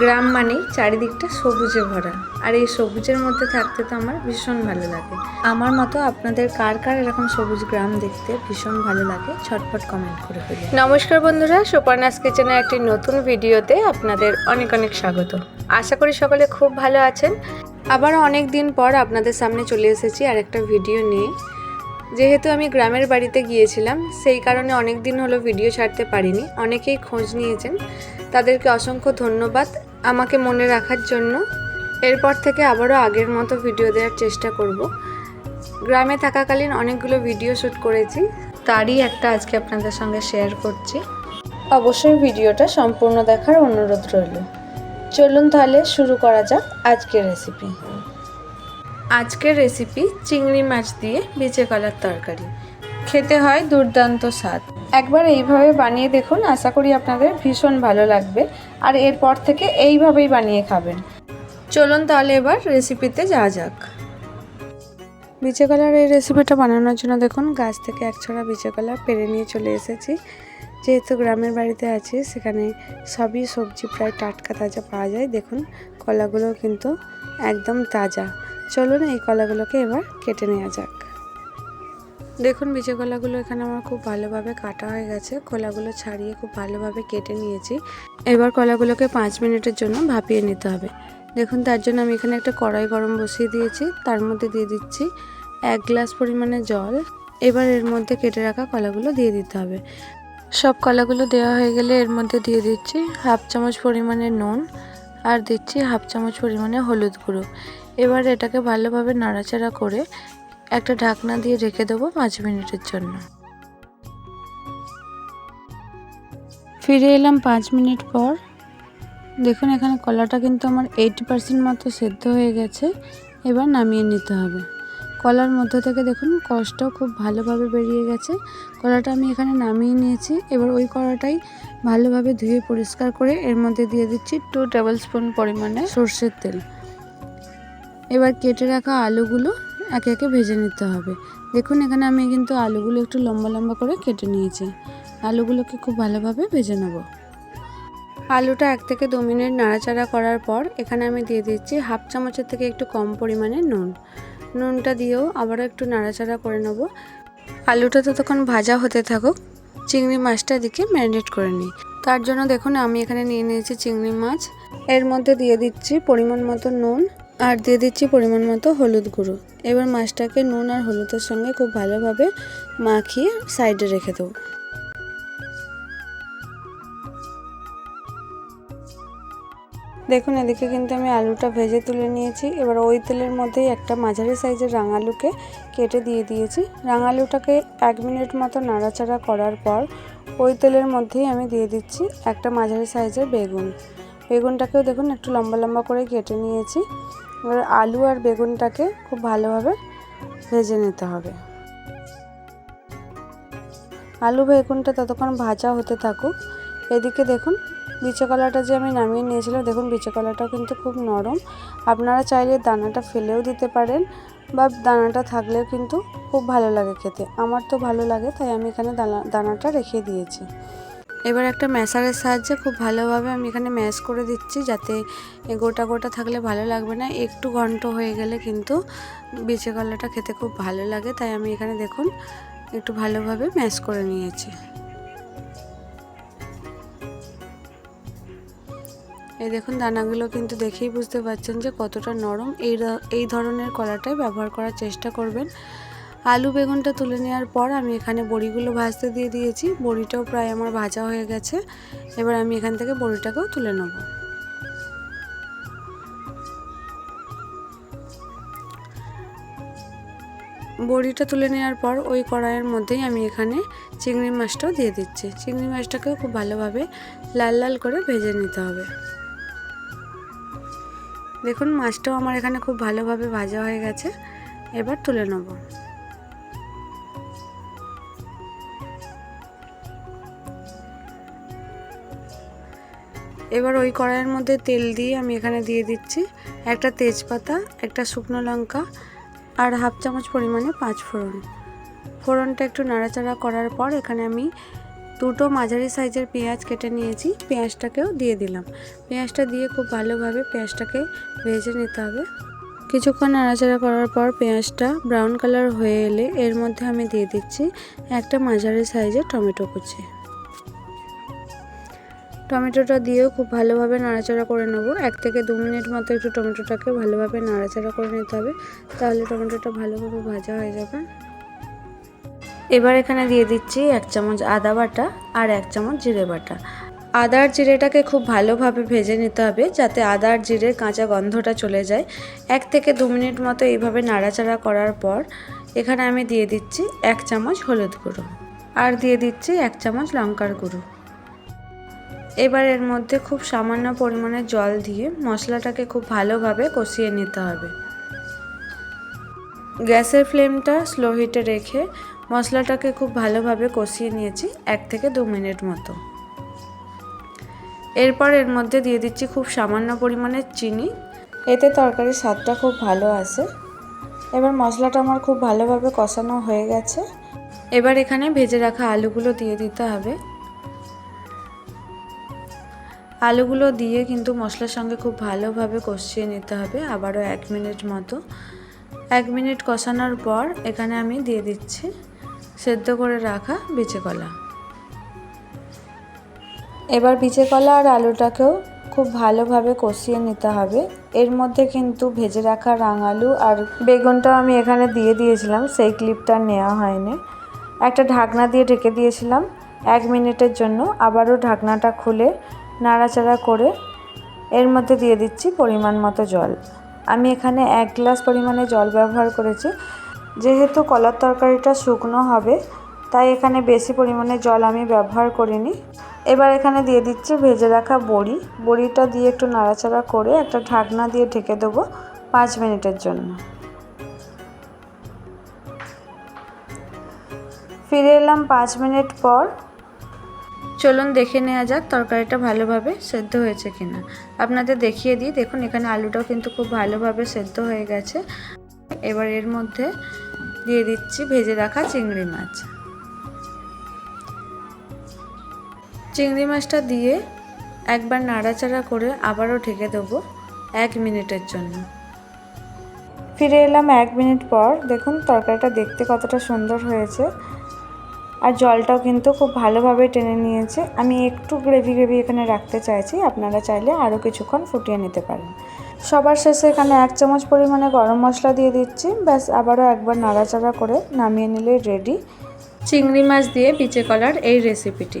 গ্রাম মানেই চারিদিকটা সবুজে ভরা। আর এই সবুজের মধ্যে থাকতে তো আমার ভীষণ ভালো লাগে। আমার মতো আপনাদের কার কার এরকম সবুজ গ্রাম দেখতে ভীষণ ভালো লাগে ছটফট কমেন্ট করে ফেলি নমস্কার বন্ধুরা, সুপর্ণাস কিচেনের একটি নতুন ভিডিওতে আপনাদের অনেক অনেক স্বাগত। আশা করি সকলে খুব ভালো আছেন। আবার অনেক দিন পর আপনাদের সামনে চলে এসেছি আর একটা ভিডিও নিয়ে। যেহেতু আমি গ্রামের বাড়িতে গিয়েছিলাম, সেই কারণে অনেক দিন হলো ভিডিও ছাড়তে পারিনি, অনেকেই খোঁজ নিয়েছেন। তাদেরকে অসংখ্য ধন্যবাদ আমাকে মনে রাখার জন্য। এরপর থেকে আবারও আগের মতো ভিডিও দেওয়ার চেষ্টা করব। গ্রামে থাকাকালীন অনেকগুলো ভিডিও শ্যুট করেছি। তারই একটা আজকে আপনাদের সঙ্গে শেয়ার করছি। অবশ্যই ভিডিওটা সম্পূর্ণ দেখার অনুরোধ রইল। চলুন তাহলে শুরু করা যাক আজকের রেসিপি আজকের রেসিপি চিংড়ি মাছ দিয়ে বেচে কলার তরকারি। খেতে হয় দুর্দান্ত স্বাদ। একবার এইভাবে বানিয়ে দেখুন, আশা করি আপনাদের ভীষণ ভালো লাগবে। আর এরপর থেকে এইভাবেই বানিয়ে খাবেন। চলুন তাহলে এবার রেসিপিতে যাওয়া যাক। বিচে কলার এই রেসিপিটা বানানোর জন্য দেখুন, গাছ থেকে এক ছড়া বিচে কলা পেরে নিয়ে চলে এসেছি। যেহেতু গ্রামের বাড়িতে আছি, সেখানে সবই সবজি প্রায় টাটকা তাজা পাওয়া যায়। দেখুন কলাগুলো কিন্তু একদম তাজা। চলুন এই কলাগুলোকে এবার কেটে নেওয়া যাক। দেখুন, বিচে কলাগুলো এখানে আমার খুব ভালোভাবে কাটা হয়ে গেছে। কলাগুলো ছাড়িয়ে খুব ভালোভাবে কেটে নিয়েছি। এবার কলাগুলোকে পাঁচ মিনিটের জন্য ভাপিয়ে নিতে হবে। দেখুন, তার জন্য আমি এখানে একটা কড়াই গরম বসিয়ে দিয়েছি। তার মধ্যে দিয়ে দিচ্ছি এক গ্লাস পরিমাণে জল। এবার এর মধ্যে কেটে রাখা কলাগুলো দিয়ে দিতে হবে। সব কলাগুলো দেওয়া হয়ে গেলে এর মধ্যে দিয়ে দিচ্ছি হাফ চামচ পরিমাণে নুন আর দিচ্ছি হাফ চামচ পরিমাণে হলুদ গুঁড়ো। এবার এটাকে ভালোভাবে নাড়াচাড়া করে একটা ঢাকনা দিয়ে রেখে দেবো পাঁচ মিনিটের জন্য। ফিরে এলাম পাঁচ মিনিট পর। দেখুন, এখানে কলাটা কিন্তু আমার এইটি পার্সেন্ট মতো সেদ্ধ হয়ে গেছে। এবার নামিয়ে নিতে হবে। কলার মধ্যে থেকে দেখুন, কষটাও খুব ভালোভাবে বেরিয়ে গেছে। কলাটা আমি এখানে নামিয়ে নিয়েছি। এবার ওই কলাটাই ভালোভাবে ধুয়ে পরিষ্কার করে এর মধ্যে দিয়ে দিচ্ছি টু টেবিল স্পুন পরিমাণে সর্ষের তেল। এবার কেটে রাখা আলুগুলো একে একে ভেজে নিতে হবে। দেখুন, এখানে আমি কিন্তু আলুগুলো একটু লম্বা লম্বা করে কেটে নিয়েছি। আলুগুলোকে খুব ভালোভাবে ভেজে নেব। আলুটা এক থেকে দু মিনিট নাড়াচাড়া করার পর এখানে আমি দিয়ে দিচ্ছি হাফ চামচের থেকে একটু কম পরিমাণে নুন। নুনটা দিয়েও আবারও একটু নাড়াচাড়া করে নেব। আলুটা ততক্ষণ ভাজা হতে থাকুক, চিংড়ি মাছটা দিকে ম্যারিনেট করে নিই। তার জন্য দেখুন, আমি এখানে নিয়ে নিয়েছি চিংড়ি মাছ। এর মধ্যে দিয়ে দিচ্ছি পরিমাণ মতো নুন। আর দিয়ে দিচ্ছি পরিমাণ মতো হলুদ গুঁড়ো। এবার মাছটাকে নুন আর হলুদের সঙ্গে খুব ভালোভাবে মাখিয়ে সাইডে রেখে দেবো। দেখুন, এদিকে কিন্তু আমি আলুটা ভেজে তুলে নিয়েছি। এবার ওই তেলের মধ্যেই একটা মাঝারি সাইজের রাঙালুকে কেটে দিয়ে দিয়েছি। রাঙালুটাকে এক মিনিট মতো নাড়াচাড়া করার পর ওই তেলের মধ্যেই আমি দিয়ে দিচ্ছি একটা মাঝারি সাইজের বেগুন। বেগুনটাকেও দেখুন, একটু লম্বা লম্বা করে কেটে নিয়েছি। এবার আলু আর বেগুনটাকে খুব ভালোভাবে ভেজে নিতে হবে। আলু বেগুনটা ততক্ষণ ভাজা হতে থাকুক। এদিকে দেখুন, বিচে কলাটা যে আমি নামিয়ে নিয়েছিলাম, দেখুন বিচে কলাটাও কিন্তু খুব নরম। আপনারা চাইলে দানাটা ফেলেও দিতে পারেন বা দানাটা থাকলেও কিন্তু খুব ভালো লাগে খেতে। আমার তো ভালো লাগে, তাই আমি এখানে দানা, দানাটা রেখে দিয়েছি। এবার একটা ম্যাশারের সাহায্যে খুব ভালোভাবে আমি এখানে ম্যাশ করে দিচ্ছি যাতে গোটা গোটা থাকলে ভালো লাগবে না। একটু ঘন্ট হয়ে গেলে কিন্তু বিচে কলাটা খেতে খুব ভালো লাগে, তাই আমি এখানে দেখুন একটু ভালোভাবে ম্যাশ করে নিয়েছি। এই দেখুন দানাগুলো কিন্তু দেখেই বুঝতে পারছেন যে কতটা নরম। এই এই ধরনের কলাটাই ব্যবহার করার চেষ্টা করবেন। আলু বেগুনটা তুলে নেওয়ার পর আমি এখানে বড়িগুলো ভাজতে দিয়ে দিয়েছি। বড়িটাও প্রায় আমার ভাজা হয়ে গেছে। এবার আমি এখান থেকে বড়িটাকেও তুলে নেব। বড়িটা তুলে নেওয়ার পর ওই কড়াইয়ের মধ্যেই আমি এখানে চিংড়ি মাছটাও দিয়ে দিচ্ছি। চিংড়ি মাছটাকেও খুব ভালোভাবে লাল লাল করে ভেজে নিতে হবে। দেখুন, মাছটাও আমার এখানে খুব ভালোভাবে ভাজা হয়ে গেছে। এবার তুলে নেব। এবার ওই কড়াইয়ের মধ্যে তেল দিয়ে আমি এখানে দিয়ে দিচ্ছি একটা তেজপাতা, একটা শুকনো লঙ্কা আর হাফ চামচ পরিমাণে পাঁচ ফোড়ন। ফোড়নটা একটু নাড়াচাড়া করার পর এখানে আমি দুটো মাঝারি সাইজের পেঁয়াজ কেটে নিয়েছি, পেঁয়াজটাকেও দিয়ে দিলাম। পেঁয়াজটা দিয়ে খুব ভালোভাবে পেঁয়াজটাকে ভেজে নিতে হবে। কিছুক্ষণ নাড়াচাড়া করার পর পেঁয়াজটা ব্রাউন কালার হয়ে এলে এর মধ্যে আমি দিয়ে দিচ্ছি একটা মাঝারি সাইজের টমেটো কুচি। টমেটোটা দিয়েও খুব ভালোভাবে নাড়াচাড়া করে নেব। এক থেকে দু মিনিট মতো একটু টমেটোটাকে ভালোভাবে নাড়াচাড়া করে নিতে হবে, তাহলে টমেটোটা ভালোভাবে ভাজা হয়ে যাবে। এবার এখানে দিয়ে দিচ্ছি এক চামচ আদা বাটা আর এক চামচ জিরে বাটা। আদা আর জিরেটাকে খুব ভালোভাবে ভেজে নিতে হবে, যাতে আদা আর জিরের কাঁচা গন্ধটা চলে যায়। এক থেকে দু মিনিট মতো এইভাবে নাড়াচাড়া করার পর এখানে আমি দিয়ে দিচ্ছি এক চামচ হলুদ গুঁড়ো। আর দিয়ে দিচ্ছি এক চামচ লঙ্কার গুঁড়ো। এবার এর মধ্যে খুব সামান্য পরিমাণে জল দিয়ে মশলাটাকে খুব ভালোভাবে কষিয়ে নিতে হবে। গ্যাসের ফ্লেমটা স্লো হিটে রেখে মশলাটাকে খুব ভালোভাবে কষিয়ে নিয়েছি এক থেকে দু মিনিট মতো। এরপর এর মধ্যে দিয়ে দিচ্ছি খুব সামান্য পরিমাণে চিনি। এতে তরকারির স্বাদটা খুব ভালো আসে। এবার মশলাটা আমার খুব ভালোভাবে কষানো হয়ে গেছে। এবার এখানে ভেজে রাখা আলুগুলো দিয়ে দিতে হবে। আলুগুলো দিয়ে কিন্তু মশলার সঙ্গে খুব ভালোভাবে কষিয়ে নিতে হবে আবারও এক মিনিট মতো। এক মিনিট কষানোর পর এখানে আমি দিয়ে দিচ্ছি সেদ্ধ করে রাখা বিচে কলা। এবার বিচে কলা আর আলুটাকেও খুব ভালোভাবে কষিয়ে নিতে হবে। এর মধ্যে কিন্তু ভেজে রাখা রাঙালু আর বেগুনটাও আমি এখানে দিয়ে দিয়েছিলাম, সেই ক্লিপটা নেওয়া হয়নি। একটা ঢাকনা দিয়ে ঢেকে দিয়েছিলাম, এক মিনিটের জন্য আবারও ঢাকনাটা খুলে নাড়াচাড়া করে এর মধ্যে দিয়ে দিচ্ছি পরিমাণ মতো জল। আমি এখানে এক গ্লাস পরিমাণে জল ব্যবহার করেছি। যেহেতু কলার তরকারিটা শুকনো হবে, তাই এখানে বেশি পরিমাণে জল আমি ব্যবহার করিনি। এবার এখানে দিয়ে দিচ্ছি ভেজে রাখা বড়ি। বড়িটা দিয়ে একটু নাড়াচাড়া করে একটা ঢাকনা দিয়ে ঢেকে দেবো পাঁচ মিনিটের জন্য। ফিরে এলাম পাঁচ মিনিট পর। চলুন দেখে নেওয়া যাক তরকারিটা ভালোভাবে সেদ্ধ হয়েছে কিনা। আপনাদের দেখিয়ে দিই। দেখুন, এখানে আলুটাও কিন্তু খুব ভালোভাবে সেদ্ধ হয়ে গেছে। এবার এর মধ্যে দিয়ে দিচ্ছি ভেজে রাখা চিংড়ি মাছ। চিংড়ি মাছটা দিয়ে একবার নাড়াচাড়া করে আবারও ঢেকে দেবো এক মিনিটের জন্য। ফিরে এলাম এক মিনিট পর। দেখুন, তরকারিটা দেখতে কতটা সুন্দর হয়েছে। আর জলটাও কিন্তু খুব ভালোভাবে টেনে নিয়েছে। আমি একটু গ্রেভি গ্রেভি এখানে রাখতে চাইছি, আপনারা চাইলে আরও কিছুক্ষণ ফুটিয়ে নিতে পারেন। সবার শেষে এখানে এক চামচ পরিমাণে গরম মশলা দিয়ে দিচ্ছি। ব্যাস, আবারও একবার নাড়াচাড়া করে নামিয়ে নিলে রেডি চিংড়ি মাছ দিয়ে পিচে কলার এই রেসিপিটি